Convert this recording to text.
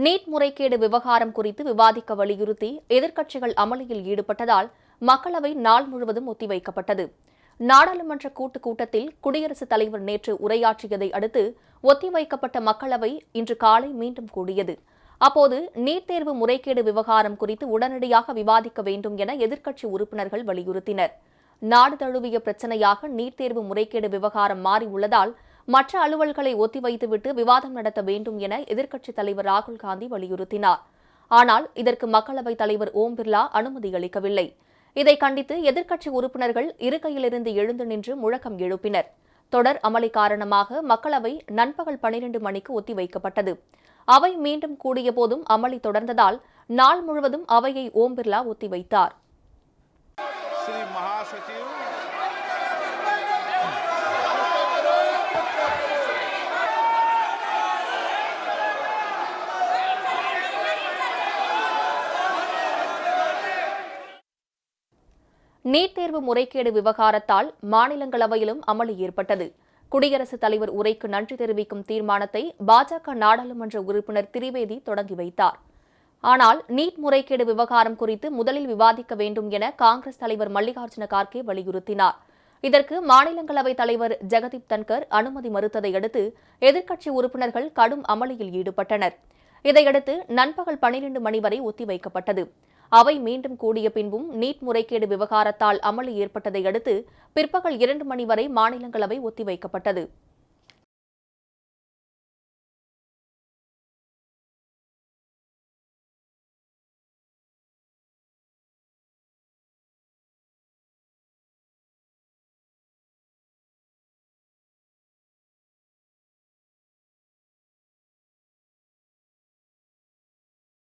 NEET முறைகேடு விவகாரம் குறித்து விவாதிக்க வலியுறுத்தி எதிர்க்கட்சிகள் அமளியில் ஈடுபட்டதால் மக்களவை நாள் முழுவதும் ஒத்திவைக்கப்பட்டது. நாடாளுமன்ற கூட்டுக் கூட்டத்தில் குடியரசுத் தலைவர் நேற்று உரையாற்றியதை அடுத்து ஒத்திவைக்கப்பட்ட மக்களவை இன்று காலை மீண்டும் கூடியது. அப்போது நீட் தேர்வு முறைகேடு விவகாரம் குறித்து உடனடியாக விவாதிக்க வேண்டும் என எதிர்க்கட்சி உறுப்பினர்கள் வலியுறுத்தினர். நாடு தழுவிய பிரச்சனையாக நீட் தேர்வு முறைகேடு விவகாரம் மாறியுள்ளதால் மற்ற அலுவல்களை ஒத்திவைத்துவிட்டு விவாதம் நடத்த வேண்டும் என எதிர்க்கட்சித் தலைவர் ராகுல் காந்தி வலியுறுத்தினார். ஆனால் இதற்கு மக்களவைத் தலைவர் ஓம் பிர்லா அனுமதி அளிக்கவில்லை. இதை கண்டித்து எதிர்க்கட்சி உறுப்பினர்கள் இருக்கையிலிருந்து எழுந்து நின்று முழக்கம் எழுப்பினர். தொடர் அமளி காரணமாக மக்களவை நண்பகல் பனிரெண்டு மணிக்கு ஒத்திவைக்கப்பட்டது. அவை மீண்டும் கூடிய போதும் அமளி தொடர்ந்ததால் நாள் முழுவதும் அவையை ஓம் பிர்லா ஒத்திவைத்தார். நீட் தேர்வு முறைகேடு விவகாரத்தால் மாநிலங்களவையிலும் அமளி ஏற்பட்டது. குடியரசுத் தலைவர் உரைக்கு நன்றி தெரிவிக்கும் தீர்மானத்தை பாஜக நாடாளுமன்ற உறுப்பினர் திரிவேதி தொடங்கி வைத்தார். ஆனால் நீட் முறைகேடு விவகாரம் குறித்து முதலில் விவாதிக்க வேண்டும் என காங்கிரஸ் தலைவர் மல்லிகார்ஜுன கார்கே வலியுறுத்தினார். இதற்கு மாநிலங்களவைத் தலைவர் ஜெகதீப் தன்கர் அனுமதி மறுத்ததை அடுத்து எதிர்க்கட்சி உறுப்பினர்கள் கடும் அமளியில் ஈடுபட்டனர். இதையடுத்து நண்பகல் பனிரெண்டு மணி வரை ஒத்திவைக்கப்பட்டது. அவை மீண்டும் கூடிய பின்பும் நீட் முறைகேடு விவகாரத்தால் அமளி ஏற்பட்டதை அடுத்து பிற்பகல் இரண்டு மணி வரை மாநிலங்களவை ஒத்திவைக்கப்பட்டது.